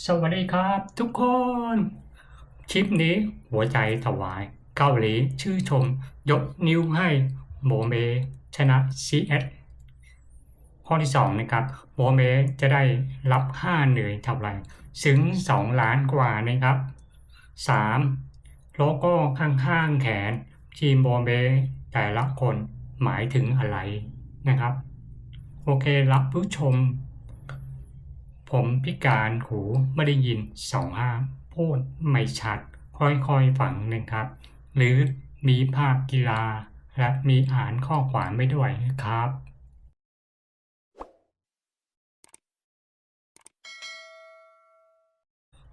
สวัสดีครับทุกคน คลิปนี้หัวใจถวายเกาหลีชื่อชม ยกนิ้วให้โมเม ชนะ CS ข้อที่ 2 นะครับโมเมจะได้รับค่าเหนื่อยเท่าไหร่ถึง 2 ล้านกว่านะครับ 3. โลโก้ข้างๆแขน ทีมโมเมแต่ละคนหมายถึงอะไรนะครับ โอเครับผู้ชม ผมพิการหูไม่ได้ยินสองห้ามพูดไม่ชัด ค่อยๆฟังนะครับ หรือมีภาพกีฬา และมีอ่านข้อความไม่ด้วยครับ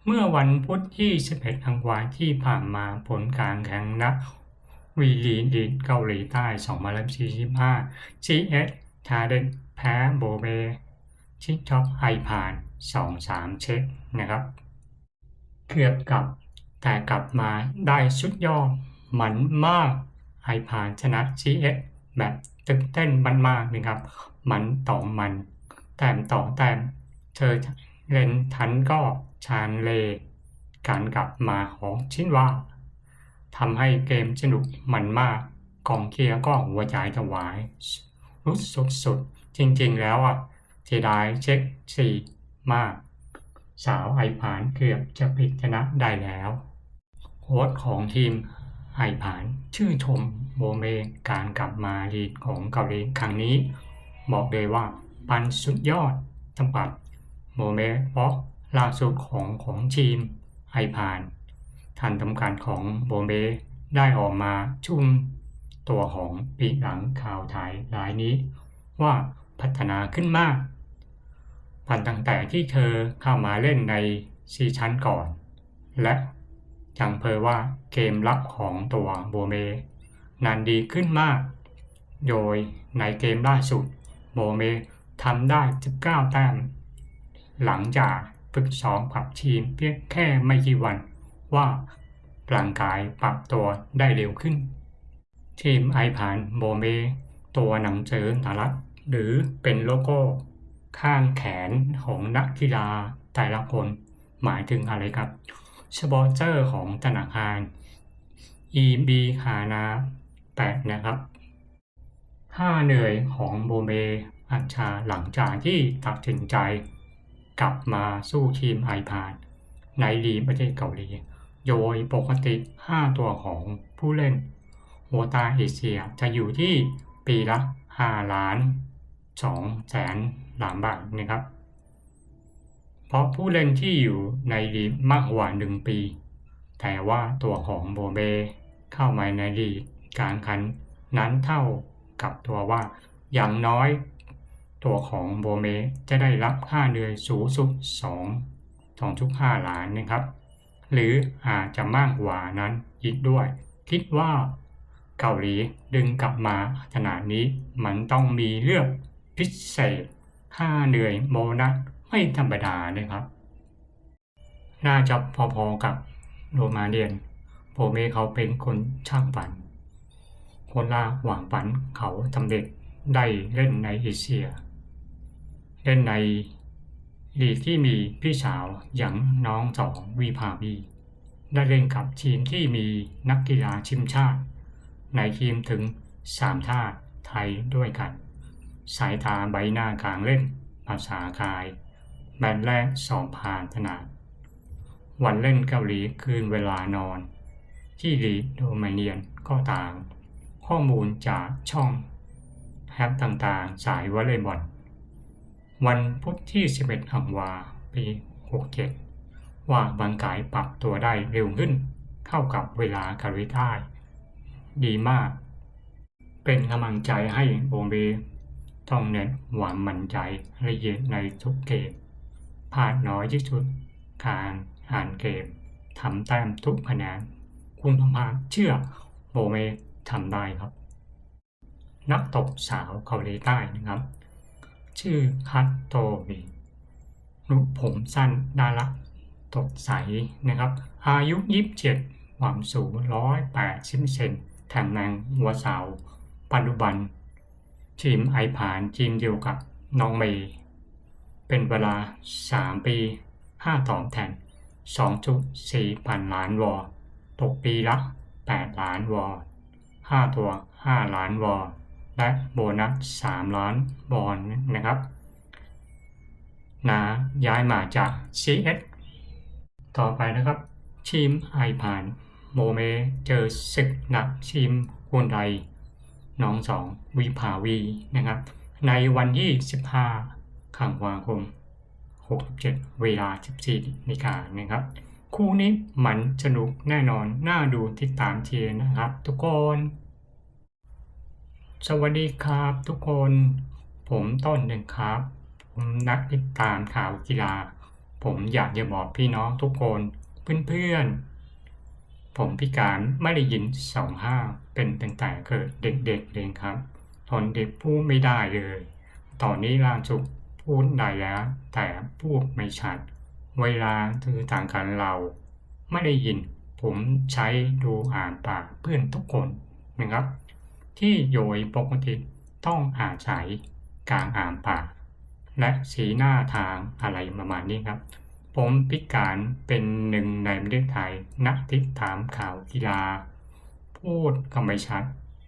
เมื่อวันพุธที่ 11ธันวาที่ผ่านมาผลการแข่งนักวีลีดีดเกาหลีใต้ 2045 CS ทาเดนแพ้โบเบ ชิกท็อปไอผ่านสองสามเช็คนะครับ เกือบกลับแต่กลับมาได้สุดยอดหมันมากไอผ่านชนะ GS แบบตื่นเต้นมันมากนะครับมันต่อมัน แต้มต่อแต้มเธอเล่นทันก็ชานเล การกลับมาของชินว่าทำให้เกมสนุกมันมากกองเคียร์ก็หัวใจถวาย รู้สุดๆจริงๆแล้วอะ เสียดายเช็คสี่มาก สาวไอผานเกือบจะพลิกชนะได้แล้ว โค้ชของทีมไอผานชื่อชมโบเมการกลับมาลีดของเกาหลีครั้งนี้ บอกเลยว่าปันสุดยอดสำหรับโบเมเพราะล่าสุดของของทีมไอผานทันทำการของโบเมได้ออกมาชุ่มตัวของปีหลังข่าวไทยรายนี้ ว่าพัฒนาขึ้นมากันตั้งแต่ที่เธอเข้ามาเล่นในซีชั้นก่อน และยังเผยว่าเกมรับของตัวโบเม นั้นดีขึ้นมาก โดยในเกมล่าสุดโบเมทำได้ 19 แต้ม หลังจากฝึกซ้อมกับทีมเพียงแค่ไม่กี่วันว่าร่างกายปรับตัวได้เร็วขึ้น ทีมไอผ่านโบเม ตัวหนังสือสารัฐหรือเป็นโลโก้ ข้างแขนของนักกีฬาแต่ละคนหมายถึงอะไรครับสปอนเซอร์ของธนาคาร EB ฮานา8นะครับห้าเหนื่อยของโบเมอัญชาหลังจากที่ตัดสินใจ กลับมาสู้ทีมไอพานในลีประเทศเกาหลี โดยปกติ 5 ตัวของผู้เล่นโวตาเอเชียจะอยู่ที่ปีละ 5 ล้าน 2แสนล้านบาทนะครับ เพราะผู้เล่นที่อยู่ในลีกมากกว่า 1 ปี แต่ว่าตัวของโบเบเข้ามาในลีกกางคันนั้นเท่ากับตัวว่าอย่างน้อย ตัวของโบเมจะได้รับค่าเดือนสูงสุด2 2.5ล้านนะครับ หรืออาจจะมากกว่านั้นอีกด้วย คิดว่าเกาหลีดึงกลับมาขนาดนี้มันต้องมีเรื่อง พิเศษ ค่าเหนื่อยโบนัสไม่ธรรมดาเลยครับ น่าจะพอๆกับโรมาเดียนโบเมเขาเป็นคนช่างฝัน คนลาหวังฝันเขาสำเร็จได้เล่นในเอเชีย เล่นในลีกที่มีพี่สาวอย่างน้องสองวีภาวีได้เล่นกับทีมที่มีนักกีฬาชิมชาติ ในทีมถึงสามท่าไทยด้วยกัน สายตาใบหน้ากลางเล่น ภาษากาย แบนแรกสองผ่านถนัดวันเล่นเกาหลีคืนเวลานอน ที่ลีโดมเนียนก็ต่าง ข้อมูลจากช่องแอปต่างๆ สายวอลเลย์บอลวันพุธที่ 11ธันวา ปี 67 ว่าบางกายปรับตัวได้เร็วขึ้น เข้ากับเวลาคาริได้ดีมาก เป็นกำลังใจให้โบเบ ต้องเน้นหวานมั่นใจละเอียดในทุกเกมพลาดน้อยที่สุด การอ่านเกมทำแต้มทุกคะแนนคุณพมาเชื่อโบเมทำได้ครับ นักตบสาวเกาหลีใต้นะครับ ชื่อคัตโตมีรูปผมสั้นน่ารักตดใสนะครับ อายุ 27 ความสูง 180 เซนแถมแรงหัวสาว ปัจจุบัน ทีมไอผ่านทีมเดียวกับน้องเมย์ เป็นเวลา 3 ปีค่าตอบแทน 2.4 พันล้านวอ ตกปีละ 8 ล้านวอ 5 ตัว 5 ล้านวอ และโบนัส 3 ล้านวอนนะครับ นาย้ายมาจาก CS ต่อไปนะครับ ทีมไอผ่านโมเมเจอศึกหนักทีมฮุนได น้องสองวิภาวีนะครับ ในวันที่ 15ขังวาคม 67 เวลา 14นาฬิกานะครับ คู่นี้มันสนุกแน่นอน น่าดูติดตามเชียร์นะครับ ทุกคน สวัสดีครับทุกคน ผมต้นหนึ่งครับ ผมนักติดตามข่าวกีฬา ผมอยากจะบอกพี่น้องทุกคน เพื่อนๆ ผมพิการไม่ได้ยินสองห้าเป็นตั้งแต่เกิดเด็กๆเลยครับทนเด็กพูดไม่ได้เลย ตอนนี้ล่าสุดพูดได้แล้ว แต่พูดไม่ชัด เวลาถือต่างกันเราไม่ได้ยิน ผมใช้ดูอ่านปากเพื่อนทุกคนนะครับ ที่โดยปกติต้องอาศัยการอ่านปาก และสีหน้าทางอะไรประมาณนี้ครับ ผมพิการเป็นหนึ่งในประเทศไทยนักติดตามข่าวกีฬา พูดก็ไม่ชัด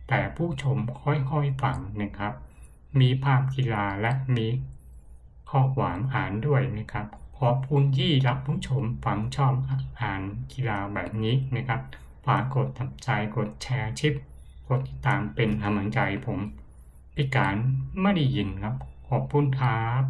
แต่ผู้ชมค่อยๆฟังนะครับ มีภาพกีฬาและมีข้อความอ่านด้วยนะครับ ขอบคุณที่รับผู้ชมฟังชอบอ่านกีฬาแบบนี้นะครับฝากกดติดใจกดแชร์ชิป กดติดตามเป็นกำลังใจผมพิการไม่ได้ยินครับ ขอบคุณครับ